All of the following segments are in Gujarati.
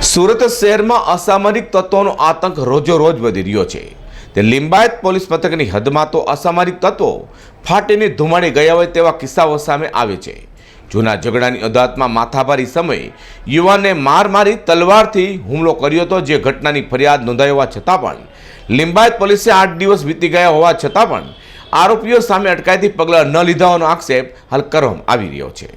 સુરત શહેરમાં અસામરિક તત્વોનો આતંક રોજો રોજ વધી રહ્યો છે. તે લિંબાયત પોલીસ મથકની હદમાં તો અસામરિક તત્વો ફાટીને ધુમાડી ગયા હોય તેવા કિસ્સાઓ સામે આવે છે. જૂના ઝઘડાની અદાલતમાં માથાભારી સમયે યુવાનને માર મારી તલવારથી હુમલો કર્યો હતો, જે ઘટનાની ફરિયાદ નોંધાઈ હોવા છતાં પણ લિંબાયત પોલીસે આઠ દિવસ વીતી ગયા હોવા છતાં પણ આરોપીઓ સામે અટકાયતી પગલાં ન લીધા હોવાનો આક્ષેપ હાલ કરવામાં આવી રહ્યો છે.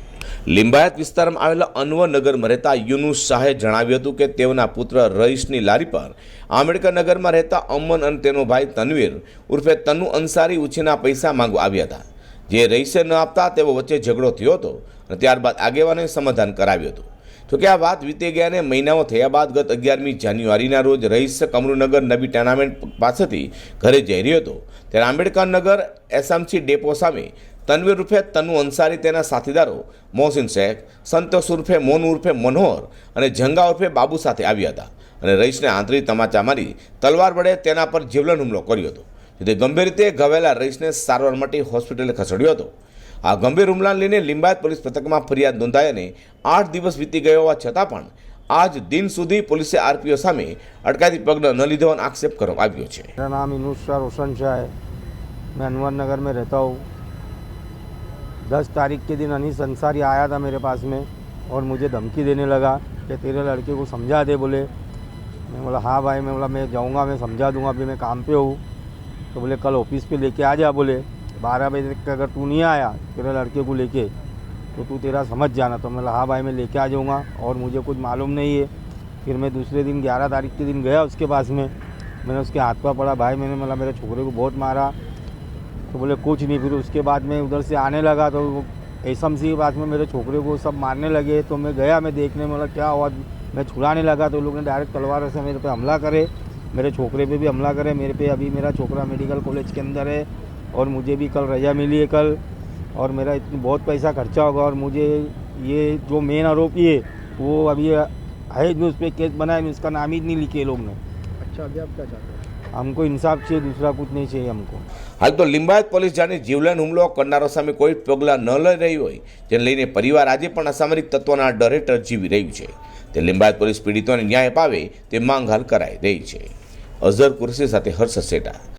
લિંબાયત વિસ્તારમાં આવેલા અન્વનગરમાં રહેતા યુનુસ શાહે જણાવ્યું હતું કે તેઓના પુત્ર રઈશની લારી પર આંબેડકર નગરમાં રહેતા અમન અને તેનો ભાઈ તનવીર ઉર્ફે તનુ અંસારી ઉછીના પૈસા માંગવા આવ્યા હતા. જે રહીશે ન આપતા તેઓ વચ્ચે ઝઘડો થયો હતો અને ત્યારબાદ આગેવાને સમાધાન કરાવ્યું હતું. જોકે આ વાત વીતી ગયા અને મહિનાઓ થયા બાદ ગત અગિયારમી જાન્યુઆરીના રોજ રહીશ કમરુનગર નવી ટેનામેન્ટ પાસેથી ઘરે જઈ રહ્યો હતો. ત્યારે આંબેડકરનગર એસએમસી ડેપો સામે તનવીર ઉર્ફે તનુ અંસારી તેના સાથીદારો મોહસિન શેખ, સંતોષ ઉર્ફે મોન ઉર્ફે મનોહર અને જંગા ઉર્ફે બાબુ સાથે આવ્યા હતા. અને રઈસને આંતરી તમાચા મારી તલવાર વડે તેના પર જીવલેણ હુમલો કર્યો હતો. જેથી ગંભીર રીતે ઘવાયેલા રઈસને સારવાર માટે હોસ્પિટલે ખસેડ્યો હતો. આ ગંભીર હુમલાને લઈને લિંબાયત પોલીસ મથકમાં ફરિયાદ નોંધાઈ અને આઠ દિવસ વીતી ગયા હોવા છતાં પણ આજ દિન સુધી પોલીસે આરપીઓ સામે અટકાયતી પગલાં ન લીધો હોવાનો આક્ષેપ કરવામાં આવ્યો છે मेरा नाम इनूस शाह रोशन शाह है मैं अनवर नगर में रहता हूँ दस तारीख के दिन अनीस अंसारी आया था मेरे पास में और मुझे धमकी देने लगा कि तेरे लड़के को समझा दे बोले मैं बोला हाँ भाई मैं बोला मैं जाऊँगा मैं समझा दूँगा अभी मैं काम पे हूँ तो बोले कल ऑफिस पे लेके आ जा बोले बारह बजे तक अगर तू नहीं आया तेरे लड़के को लेके तो तू तेरा समझ जाना। तो मैं हाँ भाई मैं लेके आ जाऊँगा और मुझे कुछ मालूम नहीं है। फिर मैं दूसरे दिन, ग्यारह तारीख के दिन गया उसके पास में। मैंने उसके हाथ पर पड़ा भाई, मैंने मतलब मेरे छोकरे को बहुत मारा। तो बोले, कुछ नहीं। फिर उसके बाद मैं उधर से आने लगा तो वो एम सी के पास में मेरे छोकरे को सब मारने लगे। तो मैं गया, मैं देखने बोला, क्या हुआ? मैं छुड़ाने लगा तो लोग ने डायरेक्ट तलवार से मेरे पे हमला करे। मेरे छोकरे पे भी हमला करे। मेरे पे अभी मेरा छोकरा मेडिकल कॉलेज के अंदर है। और मुझे भी कल रजा मिली है कल और मेरा इतनी बहुत पैसा खर्चा होगा और मुझे ये जो मेन आरोपी है वो अभी है जो उस पर केस बनाया नहीं, उसका नाम ही नहीं लिखे ये लोग ने अच्छा अभी आप क्या चाहते हैं हमको इंसाफ चाहिए दूसरा कुछ नहीं चाहिए हमको હાલ તો લિંબાયત પોલીસ જાણે જીવલેણ હુમલો કરનારો સામે કોઈ પગલાં ન લઈ રહી હોય જેને લઈને પરિવાર આજે પણ અસામરિક તત્વોના ડરે જીવી રહ્યું છે તે લિંબાયત પોલીસ પીડિતોને ન્યાય પાવે તે માંગ હાલ કરાઈ રહી છે અઝર કુરશી સાથે હર્ષ સેટા